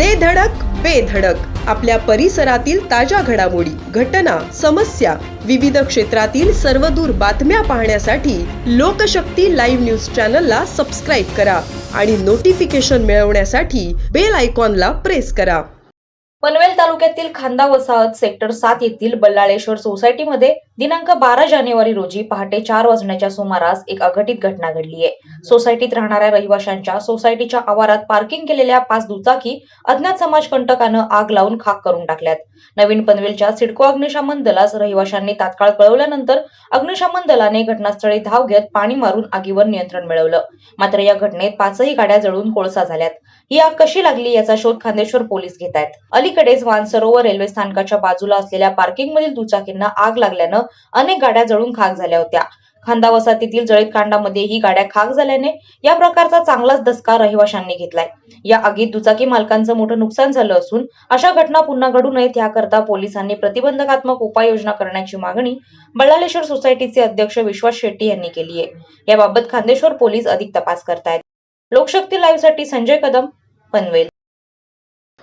दे धडक बेधडक आपल्या परिसरातील ताज्या घडामोडी घटना समस्या विविध क्षेत्रातील सर्वदूर बातम्या पाहण्यासाठी लोकशक्ती लाईव्ह न्यूज चॅनलला सबस्क्राईब करा आणि नोटिफिकेशन मिळवण्यासाठी बेल आयकॉनला प्रेस करा. पनवेल तालुक्यातील खांदा वसाहत सेक्टर सात येथील बल्लाळेश्वर सोसायटीमध्ये दिनांक बारा जानेवारी रोजी पहाटे चार वाजण्याच्या सुमारास एक अघटित घटना घडली आहे सोसायटीत राहणाऱ्या रहिवाशांच्या सोसायटीच्या आवारात पार्किंग केलेल्या पाच दुचाकी अज्ञात समाज कंटकानं आग लावून खाक करून टाकल्यात. नवीन पनवेलच्या सिडको अग्निशमन दलास रहिवाशांनी तात्काळ कळवल्यानंतर अग्निशमन दलाने घटनास्थळी धाव घेत पाणी मारून आगीवर नियंत्रण मिळवलं. मात्र या घटनेत पाचही गाड्या जळून कोळसा झाल्यात. ही आग कशी लागली याचा शोध खांदेश्वर पोलीस घेत आहेत अलीकडेच वानसरोवर रेल्वे स्थानकाच्या बाजूला असलेल्या पार्किंग मधील दुचाकींना आग लागल्यानं अनेक गाड्या जळून खाक झाल्या होत्या. खांदा वसाहतीतील जळीत कांडामध्ये ही गाड्या खाक झाल्याने या प्रकारचा चांगलाच दसका रहिवाशांनी घेतलाय. या आगीत दुचाकी मालकांचं मोठं नुकसान झालं असून अशा घटना पुन्हा घडू नयेत याकरता पोलिसांनी प्रतिबंधकात्मक उपाययोजना करण्याची मागणी बळालेश्वर सोसायटीचे अध्यक्ष विश्वास शेट्टी यांनी केली आहे. याबाबत खांदेश्वर पोलीस अधिक तपास करतायत. लोकशक्ती लाईव्हसाठी संजय कदम पनवेल.